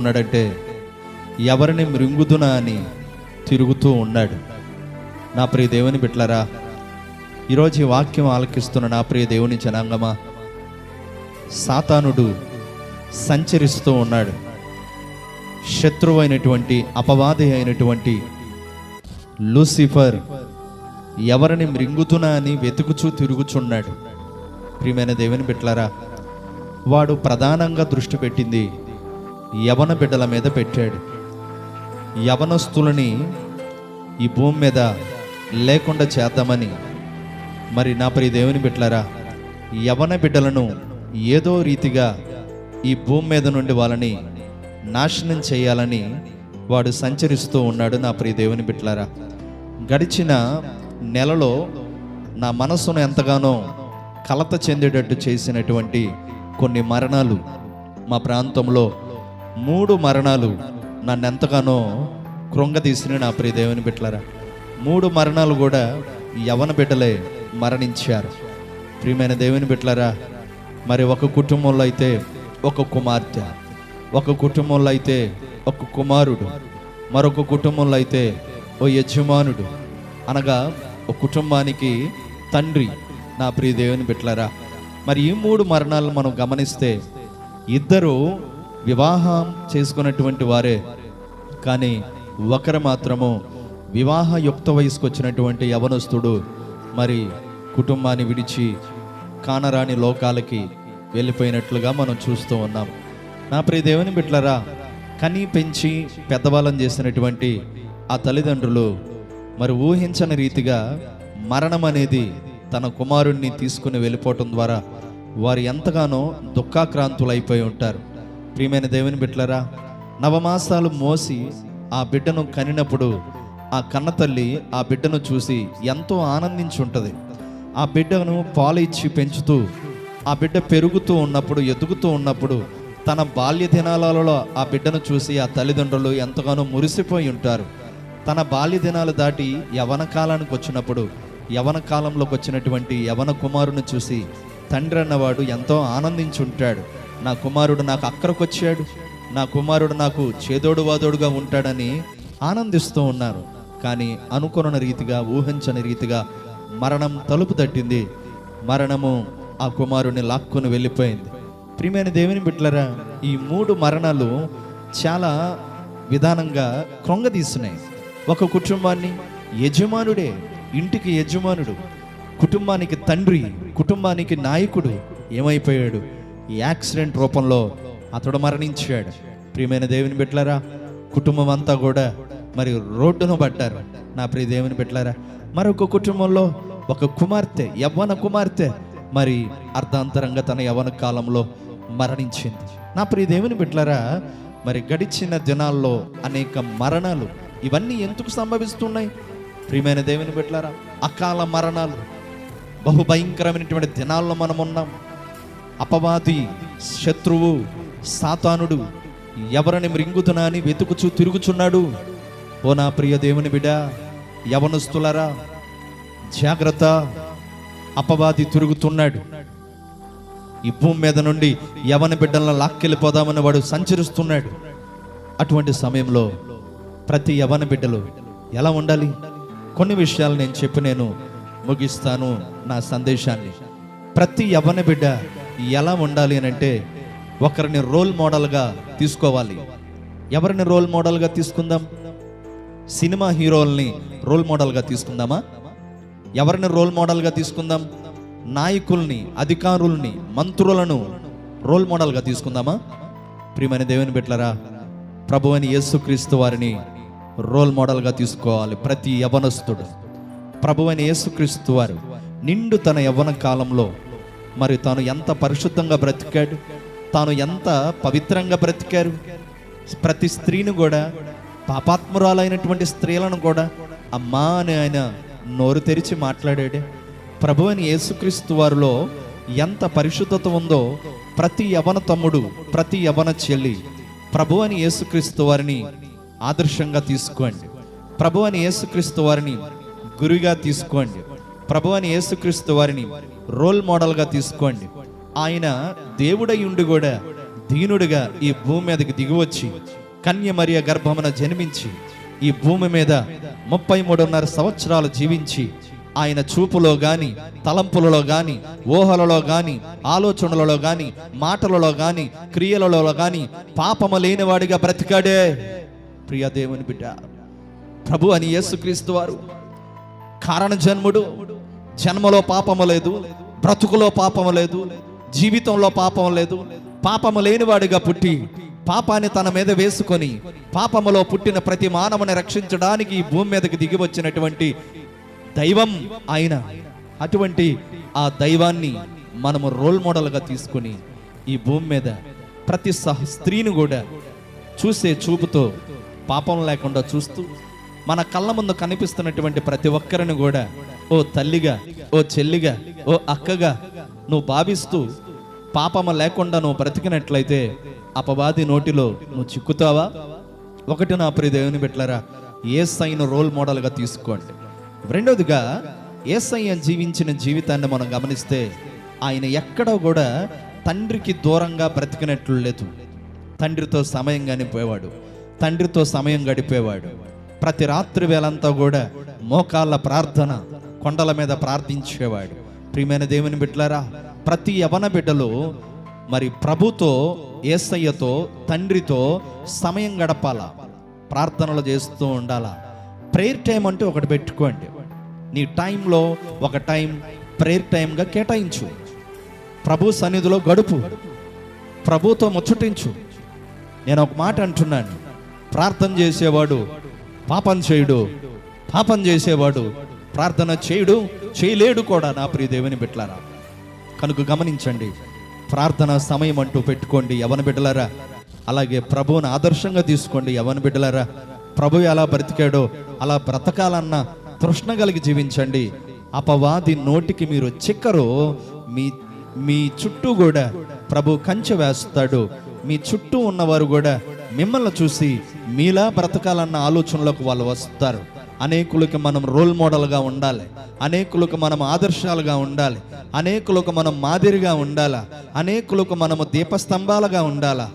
ఉన్నాడంటే ఎవరిని మృంగుదునా అని తిరుగుతూ ఉన్నాడు. నా ప్రియ దేవుని బిట్లరా ఈరోజు ఈ వాక్యం ఆలకిస్తున్న నా ప్రియ దేవుని జనాంగమా సాతానుడు సంచరిస్తూ ఉన్నాడు. శత్రువు అయినటువంటి అపవాది అయినటువంటి లూసిఫర్ ఎవరిని మృంగుతున్నా అని వెతుకుచూ తిరుగుచున్నాడు. ప్రియమైన దేవుని బిట్లరా వాడు ప్రధానంగా దృష్టి పెట్టింది యవన బిడ్డల మీద పెట్టాడు. యవనస్తులని ఈ భూమి మీద లేకుండా చేద్దామని. మరి నా ప్రియ దేవుని బిడ్డలారా యవన బిడ్డలను ఏదో రీతిగా ఈ భూమి మీద నుండి వాళ్ళని నాశనం చేయాలని వాడు సంచరిస్తూ ఉన్నాడు నా ప్రియ దేవుని బిడ్డలారా. గడిచిన నెలలో నా మనసును ఎంతగానో కలత చెందేటట్టు చేసినటువంటి కొన్ని మరణాలు మా ప్రాంతంలో మూడు మరణాలు నన్ను ఎంతగానో కృంగతీసిన నా ప్రియ దేవుని బిడ్డలారా మూడు మరణాలు కూడా యవన బిడ్డలే మరణించారు. ప్రియమైన దేవుని బిడ్డలారా మరి ఒక కుటుంబంలో అయితే ఒక కుమార్తె ఒక కుటుంబంలో అయితే ఒక కుమారుడు మరొక కుటుంబంలో అయితే ఓ యజమానుడు అనగా ఒక కుటుంబానికి తండ్రి నా ప్రియ దేవుని బిడ్డలారా. మరి ఈ మూడు మరణాలను మనం గమనిస్తే ఇద్దరు వివాహం చేసుకున్నటువంటి వారే. కానీ ఒకరు మాత్రము వివాహ యుక్త వయసుకు వచ్చినటువంటి యవనస్తుడు మరి కుటుంబాన్ని విడిచి కానరాని లోకాలకి వెళ్ళిపోయినట్లుగా మనం చూస్తూ ఉన్నాం. నా ప్రియ దేవుని బిట్లరా కని పెంచి పెద్దవాళ్ళం చేసినటువంటి ఆ తల్లిదండ్రులు మరి ఊహించని రీతిగా మరణం అనేది తన కుమారుణ్ణి తీసుకుని వెళ్ళిపోవటం ద్వారా వారు ఎంతగానో దుఃఖాక్రాంతులైపోయి ఉంటారు. ప్రియమైన దేవుని బిడ్డలరా నవమాసాలు మోసి ఆ బిడ్డను కనినప్పుడు ఆ కన్న తల్లి ఆ బిడ్డను చూసి ఎంతో ఆనందించి ఉంటుంది ఆ బిడ్డను పాలు ఇచ్చి పెంచుతూ ఆ బిడ్డ పెరుగుతూ ఉన్నప్పుడు ఎదుగుతూ ఉన్నప్పుడు తన బాల్య దినాలలో ఆ బిడ్డను చూసి ఆ తల్లిదండ్రులు ఎంతగానో మురిసిపోయి ఉంటారు. తన బాల్య దినాలు దాటి యవన కాలానికి వచ్చినప్పుడు యవన కాలంలోకి వచ్చినటువంటి యవన కుమారుని చూసి తండ్రి అన్నవాడు ఎంతో ఆనందించుంటాడు. నా కుమారుడు నాకు అక్కడికి వచ్చాడు నా కుమారుడు నాకు చేదోడు వాదోడుగా ఉంటాడని ఆనందిస్తూ ఉన్నారు. కానీ అనుకున్న రీతిగా ఊహించని రీతిగా మరణం తలుపు తట్టింది. మరణము ఆ కుమారుని లాక్కుని వెళ్ళిపోయింది. ప్రియమైన దేవుని బిట్లరా ఈ మూడు మరణాలు చాలా విధానంగా కృంగదీస్తున్నాయి ఒక కుటుంబాన్ని యజమానుడే ఇంటికి యజమానుడు కుటుంబానికి తండ్రి కుటుంబానికి నాయకుడు ఏమైపోయాడు? ఈ యాక్సిడెంట్ రూపంలో అతడు మరణించాడు. ప్రియమైన దేవుని బిడ్డలారా కుటుంబం అంతా కూడా మరి రోడ్డును పడ్డారు నా ప్రియ దేవుని బిడ్డలారా మరొక కుటుంబంలో ఒక కుమార్తె యవ్వన కుమార్తె మరి అర్ధాంతరంగా తన యవ్వన కాలంలో మరణించింది. నా ప్రియ దేవుని బిడ్డలారా మరి గడిచిన దినాల్లో అనేక మరణాలు ఇవన్నీ ఎందుకు సంభవిస్తున్నాయి? ప్రియమైన దేవుని బిడ్డలారా అకాల మరణాలు బహు భయంకరమైనటువంటి దినాల్లో మనం ఉన్నాం అపవాది శత్రువు సాతానుడు ఎవరిని మృంగుతున్నా అని వెతుకుచూ తిరుగుచున్నాడు. ఓ నా ప్రియ దేవుని బిడ యవనస్తులరా జాగ్రత్త. అపవాది తిరుగుతున్నాడు. ఈ భూమి మీద నుండి యవన బిడ్డలను లాక్కెళ్ళిపోదామని వాడు సంచరిస్తున్నాడు. అటువంటి సమయంలో ప్రతి యవన బిడ్డలు ఎలా ఉండాలి? కొన్ని విషయాలు నేను చెప్పి నేను ముగిస్తాను నా సందేశాన్ని. ప్రతి యవన బిడ్డ ఎలా ఉండాలి అని అంటే ఒకరిని రోల్ మోడల్గా తీసుకోవాలి. ఎవరిని రోల్ మోడల్గా తీసుకుందాం? సినిమా హీరోల్ని రోల్ మోడల్గా తీసుకుందామా? ఎవరిని రోల్ మోడల్గా తీసుకుందాం? నాయకుల్ని అధికారుల్ని మంత్రులను రోల్ మోడల్గా తీసుకుందామా? ప్రియమైన దేవుని బిడ్డలరా ప్రభు అని యేసుక్రీస్తు వారిని రోల్ మోడల్గా తీసుకోవాలి ప్రతి యవనస్తుడు ప్రభు అయిన యేసుక్రీస్తు వారు నిండు తన యవ్వన కాలంలో మరి తాను ఎంత పరిశుద్ధంగా బ్రతికాడు తాను ఎంత పవిత్రంగా బ్రతికారు ప్రతి స్త్రీని కూడా పాపాత్మురాలైనటువంటి స్త్రీలను కూడా అమ్మా అని ఆయన నోరు తెరిచి మాట్లాడాడే. ప్రభు అని యేసుక్రీస్తు వారిలో ఎంత పరిశుద్ధత ఉందో ప్రతి యవన తమ్ముడు ప్రతి యవన చెల్లి ప్రభు అని యేసుక్రీస్తు వారిని ఆదర్శంగా తీసుకోండి. ప్రభు అని యేసుక్రీస్తు వారిని గురిగా తీసుకోండి. ప్రభు అని యేసుక్రీస్తు వారిని రోల్ మోడల్గా తీసుకోండి. ఆయన దేవుడై ఉండి కూడా దీనుడిగా ఈ భూమి మీదకి దిగివచ్చి కన్య మరియ గర్భమున జన్మించి ఈ భూమి మీద ముప్పై మూడున్నర సంవత్సరాలు జీవించి ఆయన చూపులో గాని తలంపులలో గాని ఊహలలో గాని ఆలోచనలలో గాని మాటలలో గాని క్రియలలో గాని పాపము లేనివాడిగా బ్రతికాడే ప్రియ దేవుని బిడ్డ ప్రభు అని యేసుక్రీస్తు వారు. కారణ జన్ముడు. జన్మలో పాపము లేదు. బ్రతుకులో పాపము లేదు. జీవితంలో పాపం లేదు. పాపము లేనివాడిగా పుట్టి పాపాన్ని తన మీద వేసుకొని పాపములో పుట్టిన ప్రతి మానవుని రక్షించడానికి ఈ భూమి మీదకి దిగి వచ్చినటువంటి దైవం ఆయన. అటువంటి ఆ దైవాన్ని మనము రోల్ మోడల్గా తీసుకొని ఈ భూమి మీద ప్రతి సహ స్త్రీని కూడా చూసే చూపుతో పాపం లేకుండా చూస్తూ మన కళ్ళ ముందు కనిపిస్తున్నటువంటి ప్రతి ఒక్కరిని కూడా ఓ తల్లిగా ఓ చెల్లిగా ఓ అక్కగా నువ్వు భావిస్తూ పాపము లేకుండా నువ్వు బ్రతికినట్లయితే అపవాది నోటిలో నువ్వు చిక్కుతావా? ఒకటి నా ప్రియ దేవుని బిడ్డలారా ఏసైను రోల్ మోడల్గా తీసుకోండి. రెండోదిగా ఏసయ్య జీవించిన జీవితాన్ని మనం గమనిస్తే ఆయన ఎక్కడ కూడా తండ్రికి దూరంగా బ్రతికినట్లు లేదు. తండ్రితో సమయం గడిపేవాడు. తండ్రితో సమయం గడిపేవాడు. ప్రతి రాత్రి వేళంతా కూడా మోకాళ్ళ ప్రార్థన కొండల మీద ప్రార్థించేవాడు. ప్రియమైన దేవుని బిడ్డలారా ప్రతి యవన బిడ్డలు మరి ప్రభుతో ఏసయ్యతో తండ్రితో సమయం గడపాల? ప్రార్థనలు చేస్తూ ఉండాలా? ప్రేయర్ టైం అంటే ఒకటి పెట్టుకోండి. నీ టైంలో ఒక టైం ప్రేయర్ టైంగా కేటాయించు. ప్రభు సన్నిధిలో గడుపు. ప్రభుతో ముచ్చటించు. నేను ఒక మాట అంటున్నాను. ప్రార్థన చేసేవాడు పాపం చేయుడు పాపం చేసేవాడు ప్రార్థన చేయుడు చేయలేడు కూడా నా ప్రియ దేవుని బిడ్డలారా. కనుక గమనించండి ప్రార్థన సమయం అంటూ పెట్టుకోండి యవన బిడ్డలారా. అలాగే ప్రభువును ఆదర్శంగా తీసుకోండి యవన బిడ్డలారా. ప్రభు ఎలా బ్రతికాడో అలా బ్రతకాలన్న తృష్ణ కలిగి జీవించండి. అపవాది నోటికి మీరు చిక్కరు మీ మీ చుట్టూ కూడా ప్రభు కంచె వేస్తాడు. మీ చుట్టూ ఉన్నవారు కూడా మిమ్మల్ని చూసి మీలా బ్రతకాలన్న ఆలోచనలోకి వాళ్ళు వస్తారు. అనేకులకి మనం రోల్ మోడల్గా ఉండాలి. అనేకులకు మనం ఆదర్శాలుగా ఉండాలి. అనేకులకు మనం మాదిరిగా ఉండాలా? అనేకులకు మనము దీపస్తంభాలుగా ఉండాలా?